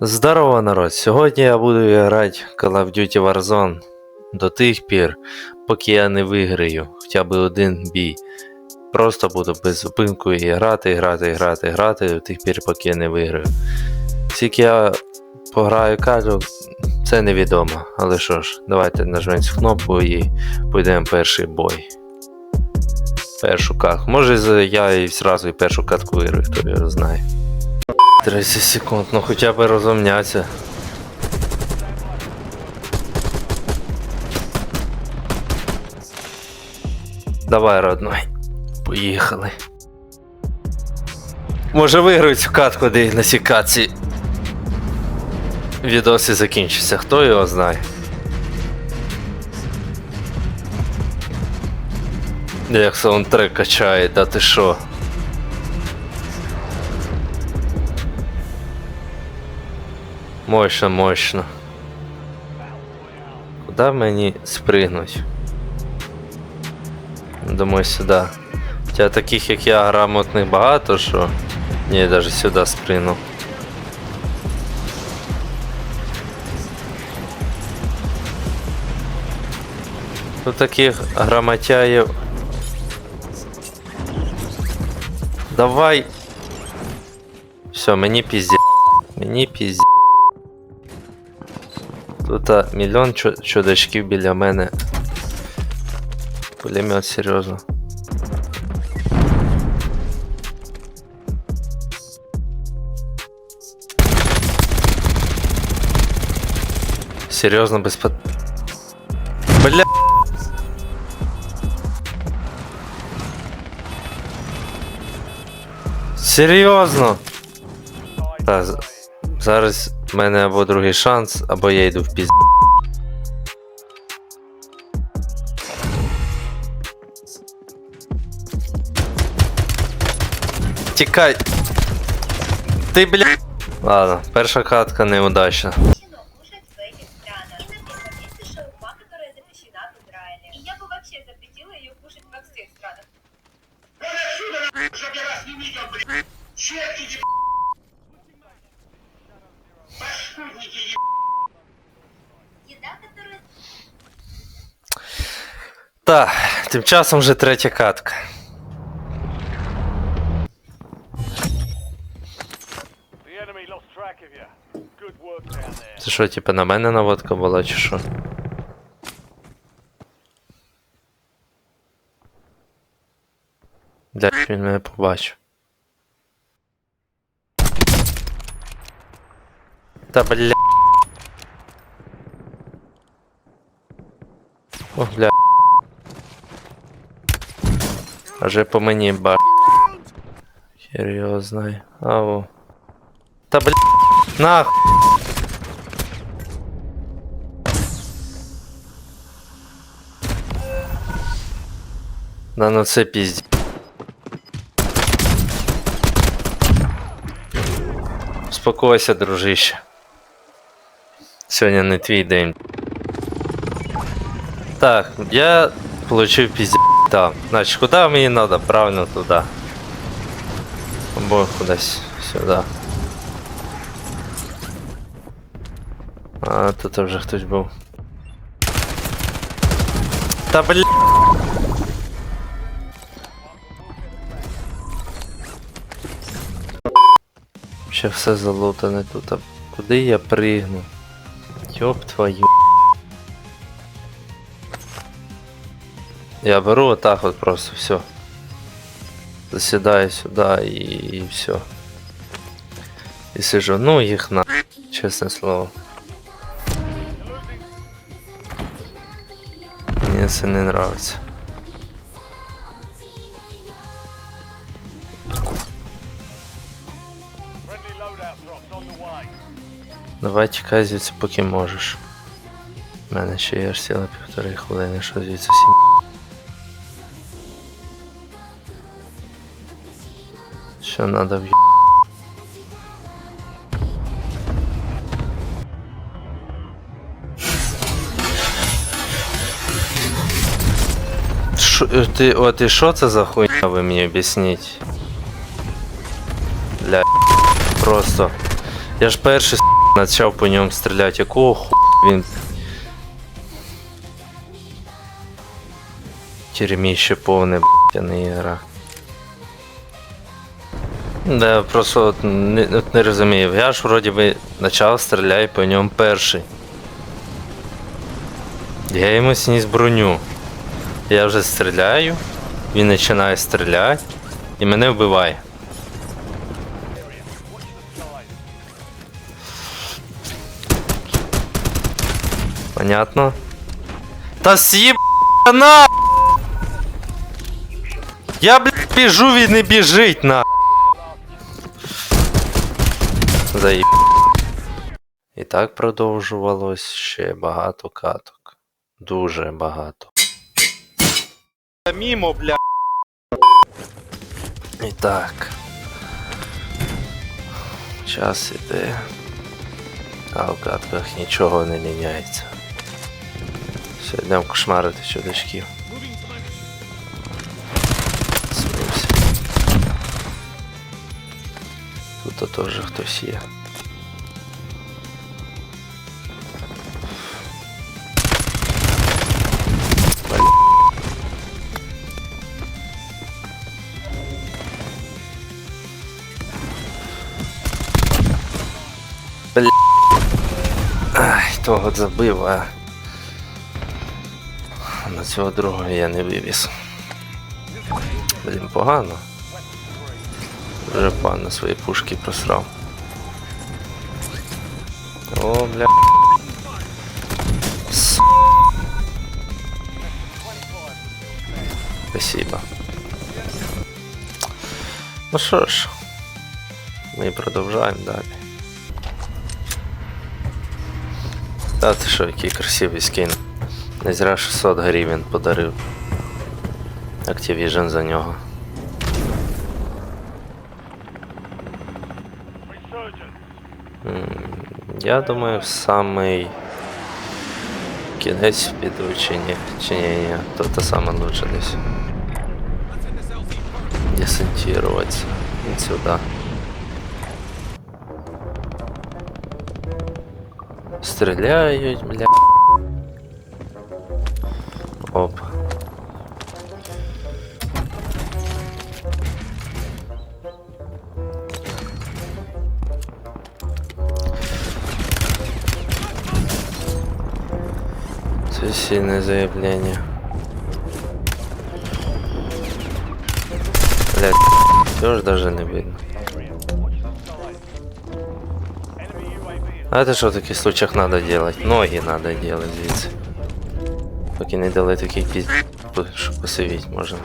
Здорово, народ! Сьогодні я буду грати Call of Duty Warzone до тих пір, поки я не виграю хоча б один бій. Просто буду без зупинку і грати, грати, грати, грати до тих пір, поки я не виграю. Скільки я пограю карту, це невідомо. Але що ж, давайте нажмемо цю кнопку і пойдемо перший бой. Першу катку. Може я і зразу і першу катку виграю, хто його знає. 30 секунд, ну хоча б розумняться. Давай, родной. Поїхали. Може виграють цю катку, де на цій відоси закінчаться, хто його знає. Як саундтрек качає, да ти шо? Мощно, мощно. Куда мені спригнуть? Думаю, сюди. Хоча таких, як я, грамотних багато, що. Ні, я навіть сюди спригну. Тут таких грамотяїв. Давай. Все, мені пізде. Мені пізде. Тут а, мільйон чу- чудачків біля мене. Пулемет серйозно. Серйозно без пат... Бля. Серйозно. Та, з- зараз в мене або другий шанс, або я йду в піз... Тікай. Ти, бля. Ладно, перша катка неудачна. Так, тим часом вже третя катка. Це що, типу, на мене наводка була, чи що? Де він мене побачив? Та бля. О, бля. Аже по мені ба. Хер його знає. Ау. Та бля. Нах. Да ну це пізді. Успокойся, дружище. Сьогодні не твій день. Так, я получив пізді. Так, значить, куди мені треба? Правильно туди. Або кудись сюди. А, тут вже хтось був. Та бля. Ще все залутане тут. А куди я пригну? Йоп твою. Я беру отак от просто все. Засідаю сюди і, і все. І сижу. Ну їх на. Чесне слово. Мені це не нравится. Давай тікай звідси, поки можеш. У мене ще є аж ціла півтори хвилини, що звідси сім. Що надо в Шо, е, ти, от і що це за хуйня, ви мені об'ясніть? Бля, просто. Я ж перший с**, почав по ньому стріляти, якого ху він. Тюрміще повне, блядь, не ігра. Да, просто от не, от не розумію. Я ж вроді би почав стріляти по ньому перший. Я йому сніс броню. Я вже стріляю, він починає стріляти і мене вбиває. Понятно? Та съеб на! Я, блядь, біжу, він не біжить на. Заїб. І так продовжувалось ще багато каток. Дуже багато. Мімо, бля. І так. Час іде. А в катках нічого не міняється. Все, йдемо кошмарити чудачків. Тут теж хтось є. Блін. Ай, того забив, а на цього другого я не вивіз. Блін, погано. Вже погано свої пушки просрав. О, бля. С- Спасибо. Ну що ж, ми продовжаємо далі. Та ти що, який красивий скін. Не зря 600 гривень подарив. Activision за нього. Я думаю, в самий кінець піду чи ні. Чи ні, ні. То те саме лучше десь. Десантироваться. Вот сюда. Стреляют, бля. сильное заявление. Блять, тоже даже не видно. Area. Watch the skies. Enemy UAV is А это что в таких случаях надо делать? Ноги надо делать звідси. Поки не дали такий піз... що посивіть можна.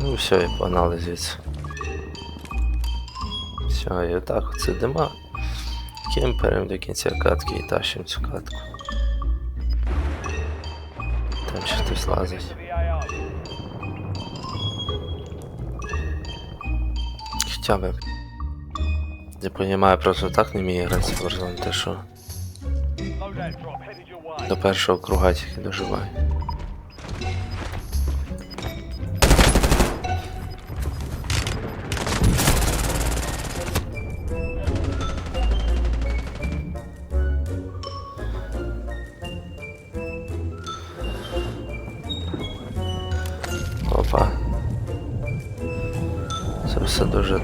Ну все, і погнали звідси. Все, і отак от сидимо. Кемпером до кінця катки і тащимо цю катку. Там ще хтось лазить. Хоча би. Я понимаю, просто так не вмію грати в Warzone, те що до першого круга тільки доживаю.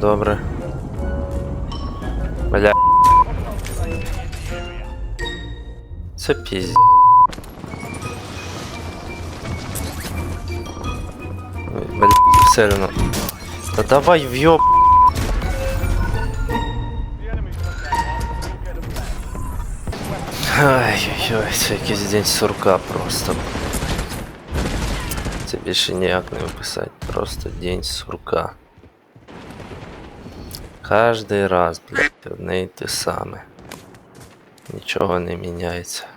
добре. Бля. Це пізд. Ой, Бля, все одно. Та давай в'єб. The enemy's got that one. We'll get them back. Ай-ой-ой, це якийсь день сурка просто. Це більше ніяк не описати. Просто день сурка. Кожний раз, блядь, одне й те саме. Нічого не міняється.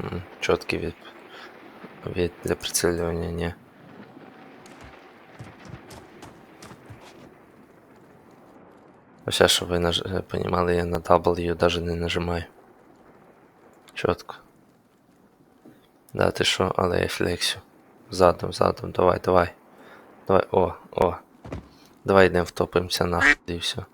М, Чіткий від, від для прицілювання, ні. Ось, щоб ви наж... понімали, я на W навіть не нажимаю. Чітко. Да, ти що, але я флексю. Задом, задом, давай, давай. Давай, о, о. Давай йдемо втопимося на і все.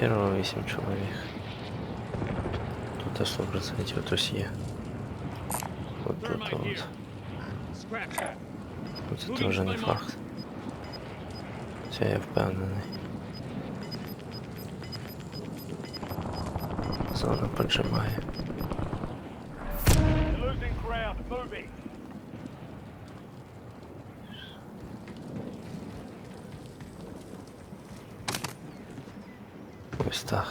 Це херово 8 чоловік. Тут 100% хтось є. От тут от. Ну, Це теж не факт. Це я впевнений. Зона поджимає. You're losing ground. Moving. Ось так.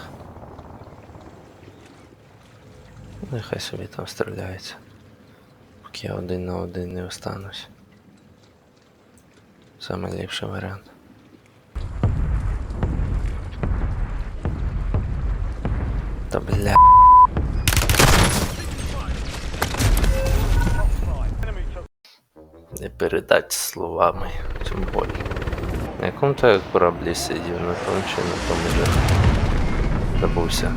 Нехай собі там стріляється. Поки я один на один не останусь. Саме ліпший варіант. Та бля. Не передать словами цю боль. На якому то кораблі сидів, на тому чи на тому же забувся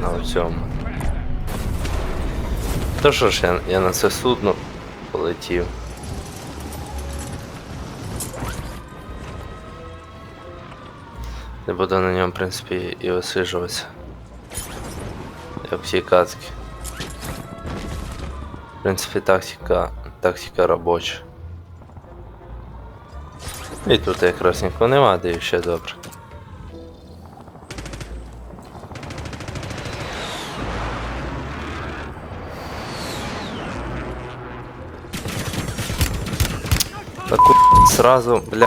на цьому. То що ж я, я на це судно полетів. Не буду на ньому, в принципі, і осиджуватися. Як всі кацки. В принципі, тактика, тактика робоча. І тут якраз нікого нема, де ще добре. Сразу, бля.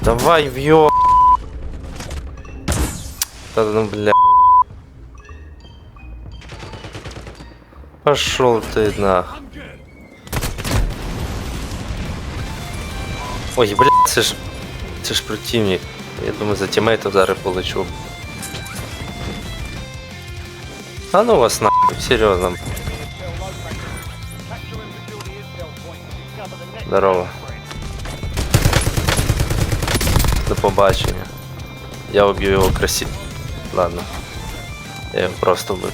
Давай в'ё. Да ну бля. Пошел ты нах. Ой, бля, це ж. Це ж противник. Я думаю, за тімейтом зараз полечу. А ну вас нахуй, серйозно. intel located. Capture and secure the intel point. Discover the next Здорово. До побачення. Я уб'ю його красиво. Ладно. Я його просто вбив.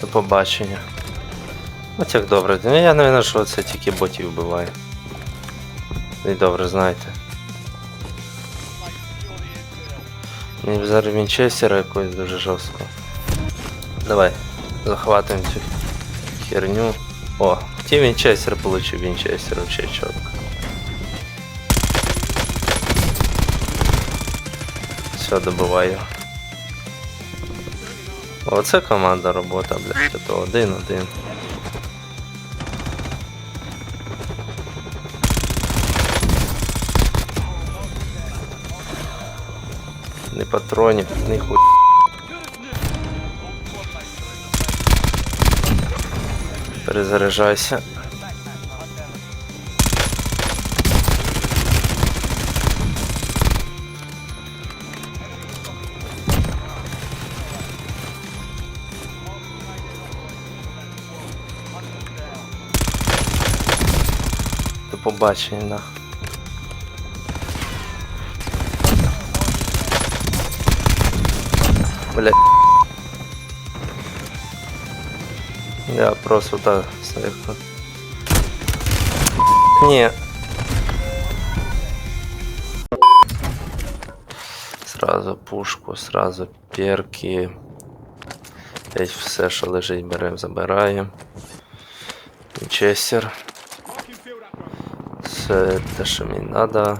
До побачення. От як добре. Ну я не винен, що це тільки ботів вбиває. Ви добре знаєте. Мені б зараз Вінчестера якось дуже жорстко. Давай, захватуємо цю херню. О, ті Вінчестер получив Вінчестер вообще чітко. Все, добиваю. Оце команда робота, блядь, то один-один. Ні патронів, ні хуй. Перезаряджайся. До побачення, Бля. Я просто так слегка. Не. Сразу пушку, сразу перки. Десь все, що лежить, беремо, забираємо. Честер. Все те, що мені треба.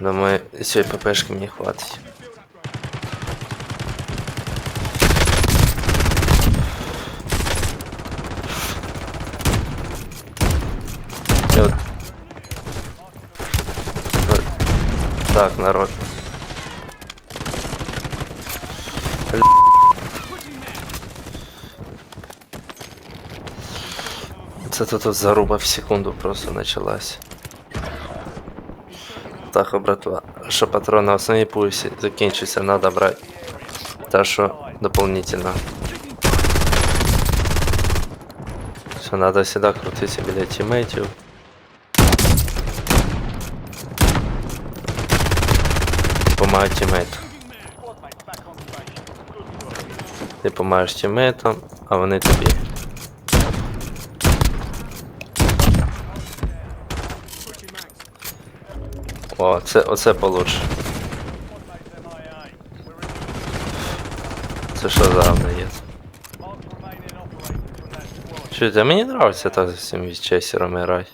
Думаю, цієї ППшки мені хватить. Так, народ. Бля. Це тут от заруба в секунду просто почалась. Так, братва, що патрон на основній пульсі закінчиться, надо брати. Та що дополнительно. Все, надо всегда крутитися біля тімейтів. Work. Ти помагаєш тімейтам, а вони тобі. О, це, оце получше. Це що за є? squad. Чуєте, мені нравиться так з цим вічесером грати.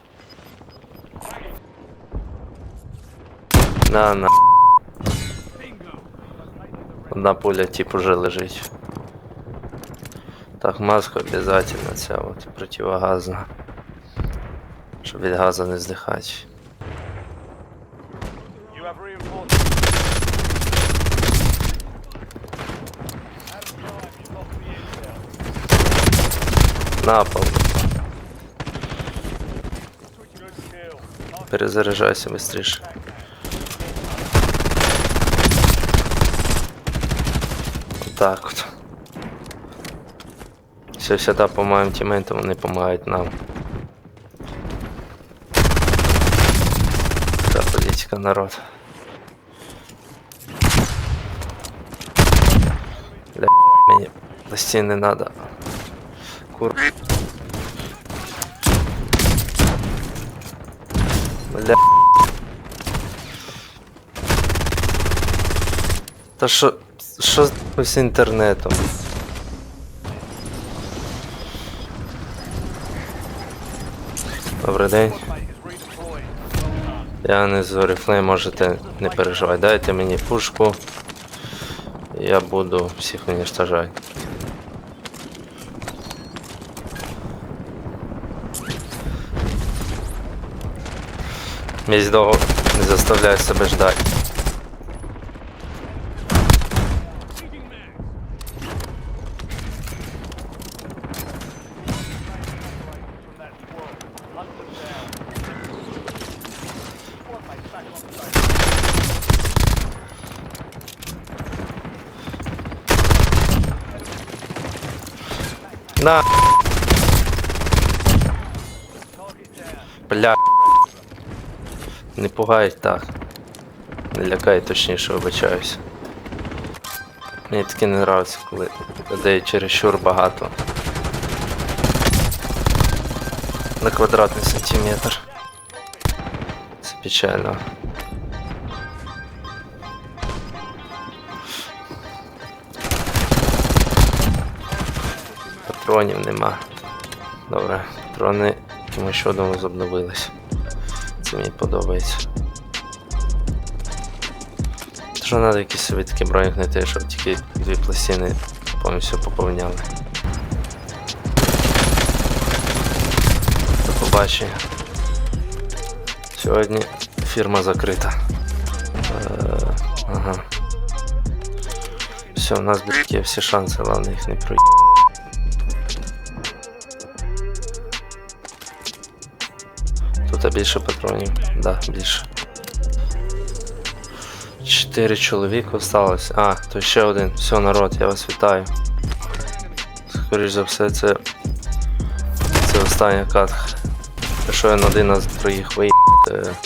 На, на. Одна пуля тип уже лежить. Так, маску обязательно ця от противогазна. Щоб від газу не здихати. You have reinforcements. Так от. Все всегда помагаємо тімейтам, вони допомагають нам. Та політика народ. Бля, мені пластин не надо. Кур... Бля. Та що. Що з- інтернетом? Добрий день. Я не з Oriflame, можете не переживати. Дайте мені пушку. Я буду всіх уничтожати. Місць довго не заставляє себе ждати. На! Бля. Не пугай так. Не лякай, точніше, вибачаюсь. Мені таке не нравиться, коли людей чересчур багато. На квадратний сантиметр. Це печально. Патронів нема. Добре, патрони якимось чудом возобновились. Це мені подобається. Що треба якийсь собі такий бронік знайти, щоб тільки дві пластини повністю поповняли. До побачення. Сьогодні фірма закрита. Е, ага. Все, у нас є всі шанси, головне їх не пройти. Більше патронів, да, більше. Чотири чоловіка осталось. А, то ще один. Все, народ, я вас вітаю. Скоріш за все, це. Це остання катка. Якщо я на один з троїх виїхав,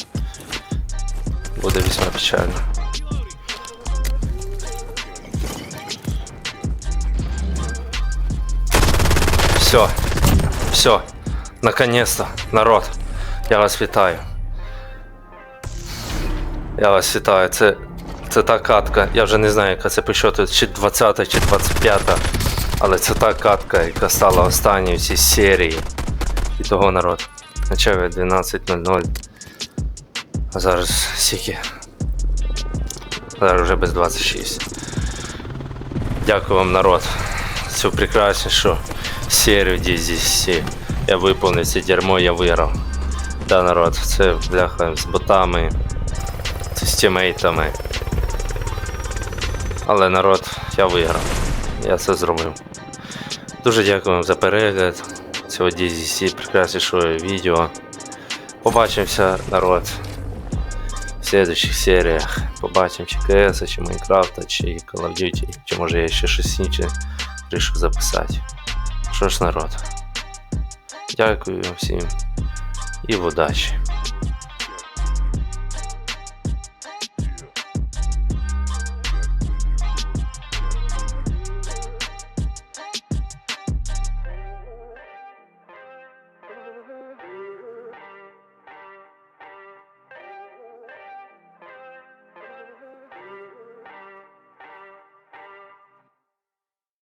буде весьма печально. Все. Все. Наконец-то, народ. Я вас вітаю. Я вас вітаю. Це, це та катка. Я вже не знаю, яка це по чи 20 чи 25. Але це та катка, яка стала останньою в цій серії. І того народ. Почав я 12.00. А зараз скільки? Зараз вже без 26. Дякую вам, народ. Цю прекраснішу серію DZC. Я виповнив це дерьмо, я виграв. Да, народ, це бляха з ботами, з тімейтами. Але народ, я виграв. Я це зробив. Дуже дякую вам за перегляд цього DZC прекраснішого відео. Побачимося, народ, в следующих серіях. Побачимо чи КС, чи Майнкрафта, чи Call of Duty, чи може я ще щось інше вирішив записати. Що ж, народ, дякую всім і удачі.